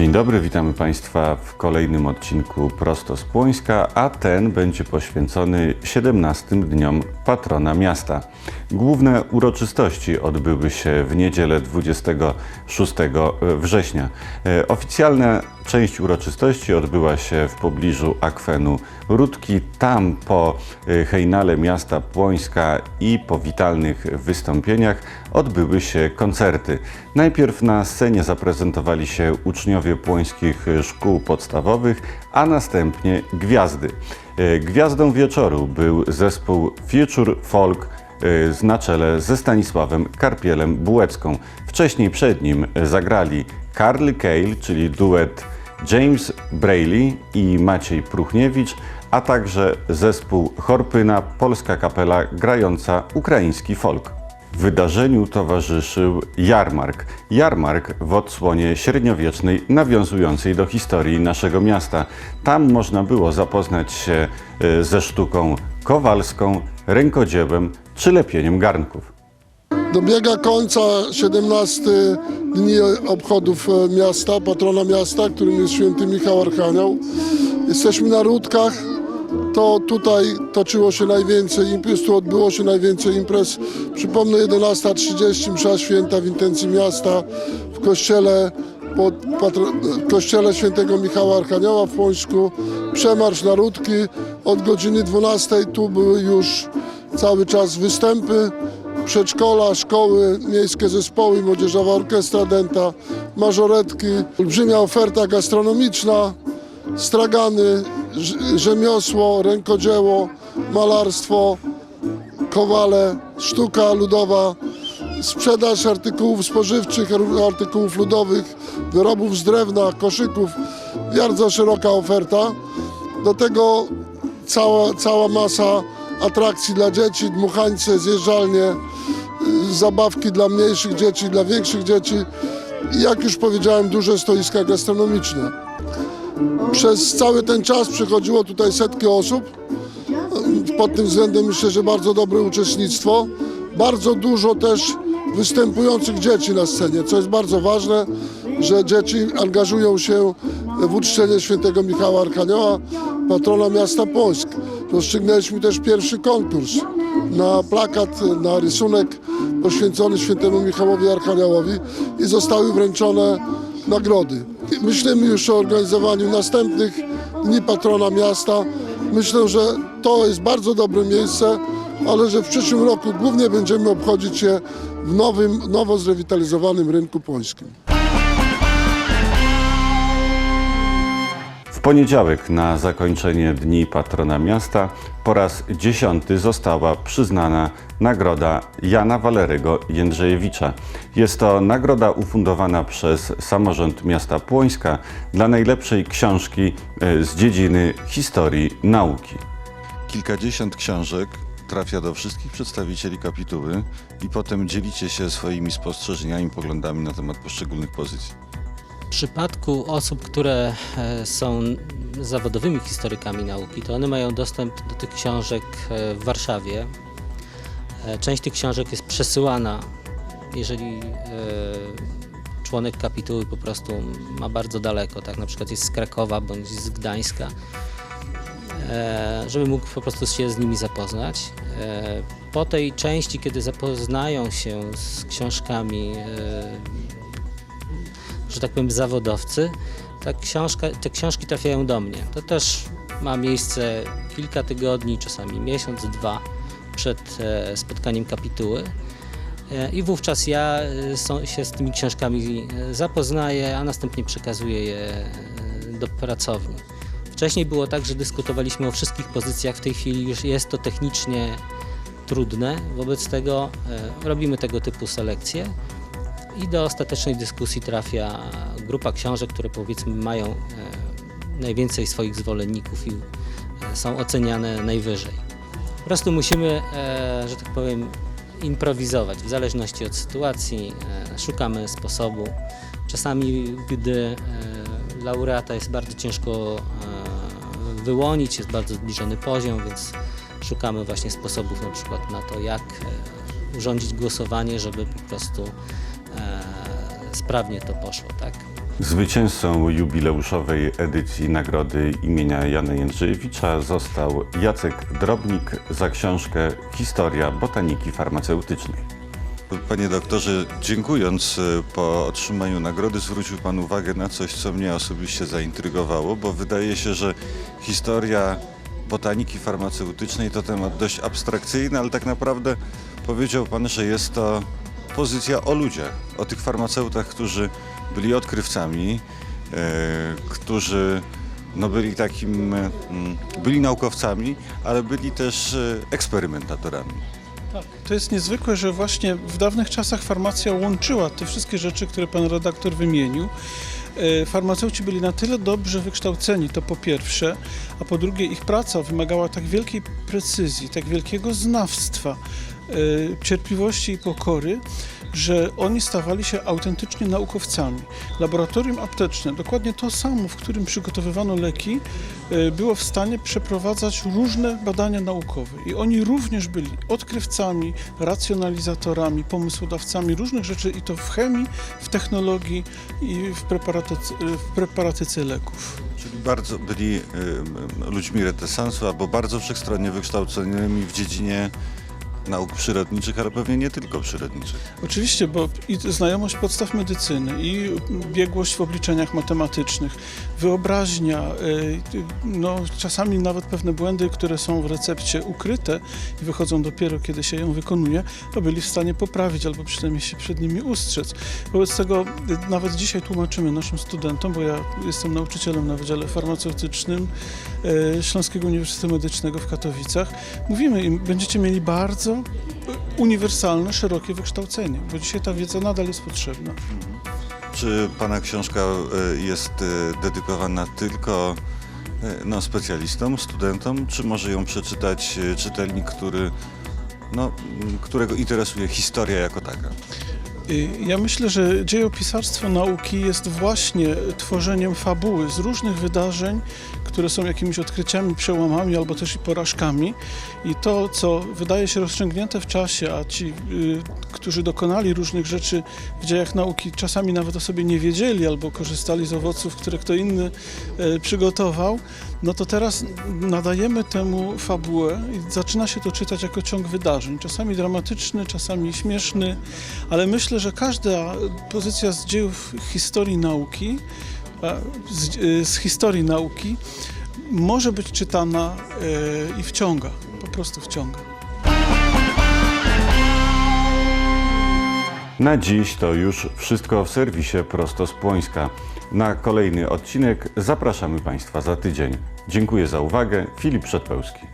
Dzień dobry, witamy Państwa w kolejnym odcinku Prosto z Płońska, a ten będzie poświęcony 17 dniom patrona miasta. Główne uroczystości odbyły się w niedzielę 26 września. E, Oficjalna część uroczystości odbyła się w pobliżu akwenu Rudki. Tam po e, hejnale miasta Płońska i po witalnych wystąpieniach odbyły się koncerty. Najpierw na scenie zaprezentowali się uczniowie płońskich szkół podstawowych, a następnie gwiazdy. E, Gwiazdą wieczoru był zespół Future Folk e, na czele ze Stanisławem Karpielem Bułecką. Wcześniej przed nim zagrali Carly Cale, czyli duet James Brayley i Maciej Pruchniewicz, a także zespół Chorpyna, polska kapela grająca ukraiński folk. Wydarzeniu towarzyszył jarmark. Jarmark w odsłonie średniowiecznej, nawiązującej do historii naszego miasta. Tam można było zapoznać się e, ze sztuką kowalską, rękodziełem czy lepieniem garnków. Dobiega końca 17 dni obchodów e, miasta, patrona miasta, którym jest święty Michał Archanioł. Jesteśmy na Rudkach. To tutaj toczyło się najwięcej imprez, tu odbyło się najwięcej imprez. Przypomnę 11.30 msza święta w intencji miasta w kościele pod kościele świętego Michała Archanioła w Płońsku. Przemarsz na Rudki od godziny 12 tu były już cały czas występy przedszkola, szkoły, miejskie zespoły, młodzieżowa orkiestra denta, mażoretki, olbrzymia oferta gastronomiczna, stragany, rz- rzemiosło, rękodzieło, malarstwo, kowale, sztuka ludowa, sprzedaż artykułów spożywczych, artykułów ludowych, wyrobów z drewna, koszyków, bardzo szeroka oferta. Do tego cała, cała masa atrakcji dla dzieci, dmuchańce, zjeżdżalnie, zabawki dla mniejszych dzieci, dla większych dzieci i jak już powiedziałem, duże stoiska gastronomiczne. Przez cały ten czas przychodziło tutaj setki osób. Pod tym względem myślę, że bardzo dobre uczestnictwo. Bardzo dużo też występujących dzieci na scenie, co jest bardzo ważne, że dzieci angażują się w uczczenie świętego Michała Arkanioła, patrona miasta Płońsk. Rozstrzygnęliśmy też pierwszy konkurs na plakat, na rysunek poświęcony świętemu Michałowi Arkaniołowi i zostały wręczone nagrody. Myślimy już o organizowaniu następnych Dni Patrona Miasta. Myślę, że to jest bardzo dobre miejsce, ale że w przyszłym roku głównie będziemy obchodzić je w nowym, nowo zrewitalizowanym rynku płońskim. W poniedziałek na zakończenie Dni Patrona Miasta po raz dziesiąty została przyznana nagroda Jana Walerego Jędrzejewicza. Jest to nagroda ufundowana przez samorząd miasta Płońska dla najlepszej książki e, z dziedziny historii nauki. Kilkadziesiąt książek trafia do wszystkich przedstawicieli kapituły i potem dzielicie się swoimi spostrzeżeniami, poglądami na temat poszczególnych pozycji. Przypadku osób, które e, są zawodowymi historykami nauki, to one mają dostęp do tych książek e, w Warszawie. E, Część tych książek jest przesyłana, jeżeli członek kapituły po prostu ma bardzo daleko, tak na przykład jest z Krakowa bądź z Gdańska, żeby mógł po prostu się z nimi zapoznać. Po tej części, kiedy zapoznają się z książkami że tak powiem, zawodowcy, ta książka, te książki trafiają do mnie. To też ma miejsce kilka tygodni, czasami miesiąc, dwa przed e, spotkaniem kapituły. E, I wówczas ja e, się z tymi książkami zapoznaję, a następnie przekazuję je do pracowni. Wcześniej było tak, że dyskutowaliśmy o wszystkich pozycjach, w tej chwili już jest to technicznie trudne, wobec tego robimy tego typu selekcje i do ostatecznej dyskusji trafia grupa książek, które powiedzmy mają e, najwięcej swoich zwolenników i e, są oceniane najwyżej. Po prostu musimy, e, że tak powiem, improwizować w zależności od sytuacji, szukamy sposobu. Czasami, gdy laureata jest bardzo ciężko wyłonić, jest bardzo zbliżony poziom, więc szukamy właśnie sposobów na przykład na to, jak urządzić głosowanie, żeby po prostu sprawnie to poszło, tak? Zwycięzcą jubileuszowej edycji nagrody imienia Jana Jędrzejewicza został Jacek Drobnik za książkę Historia botaniki farmaceutycznej. Panie doktorze, dziękując e, po otrzymaniu nagrody, zwrócił Pan uwagę na coś, co mnie osobiście zaintrygowało, bo wydaje się, że historia botaniki farmaceutycznej to temat dość abstrakcyjny, ale tak naprawdę powiedział Pan, że jest to pozycja o ludziach, o tych farmaceutach, którzy byli odkrywcami, e, którzy no byli takim, mm, byli naukowcami, ale byli też e, eksperymentatorami. Tak. To jest niezwykłe, że właśnie w dawnych czasach farmacja łączyła te wszystkie rzeczy, które pan redaktor wymienił. E, Farmaceuci byli na tyle dobrze wykształceni, to po pierwsze, a po drugie ich praca wymagała tak wielkiej precyzji, tak wielkiego znawstwa, cierpliwości i pokory, że oni stawali się autentycznie naukowcami. Laboratorium apteczne, dokładnie to samo, w którym przygotowywano leki, e, było w stanie przeprowadzać różne badania naukowe. I oni również byli odkrywcami, racjonalizatorami, pomysłodawcami różnych rzeczy i to w chemii, w technologii i w, preparatyce, w preparatyce leków. Czyli bardzo byli y, ludźmi renesansu albo bardzo wszechstronnie wykształconymi w dziedzinie nauk przyrodniczych, ale pewnie nie tylko przyrodniczych. Oczywiście, bo i znajomość podstaw medycyny, i biegłość w obliczeniach matematycznych, wyobraźnia, y, no, czasami nawet pewne błędy, które są w recepcie ukryte i wychodzą dopiero, kiedy się ją wykonuje, to byli w stanie poprawić albo przynajmniej się przed nimi ustrzec. Wobec tego y, nawet dzisiaj tłumaczymy naszym studentom, bo ja jestem nauczycielem na Wydziale Farmaceutycznym y, Śląskiego Uniwersytetu Medycznego w Katowicach, mówimy im, będziecie mieli bardzo uniwersalne, szerokie wykształcenie, bo dzisiaj ta wiedza nadal jest potrzebna. Czy Pana książka y, jest y, dedykowana tylko y, no, specjalistom, studentom, czy może ją przeczytać czytelnik, który, no, którego interesuje historia jako taka? Y, Ja myślę, że dziejopisarstwo nauki jest właśnie tworzeniem fabuły z różnych wydarzeń, które są jakimiś odkryciami, przełomami albo też i porażkami. I to, co wydaje się rozciągnięte w czasie, a ci, y, którzy dokonali różnych rzeczy w dziejach nauki, czasami nawet o sobie nie wiedzieli albo korzystali z owoców, które kto inny y, przygotował, no to teraz nadajemy temu fabułę i zaczyna się to czytać jako ciąg wydarzeń. Czasami dramatyczny, czasami śmieszny, ale myślę, że każda pozycja z dziejów historii nauki, z, y, z historii nauki, może być czytana y, i wciąga, po prostu wciąga. Na dziś to już wszystko w serwisie Prosto z Płońska. Na kolejny odcinek zapraszamy Państwa za tydzień. Dziękuję za uwagę. Filip Przedpełski.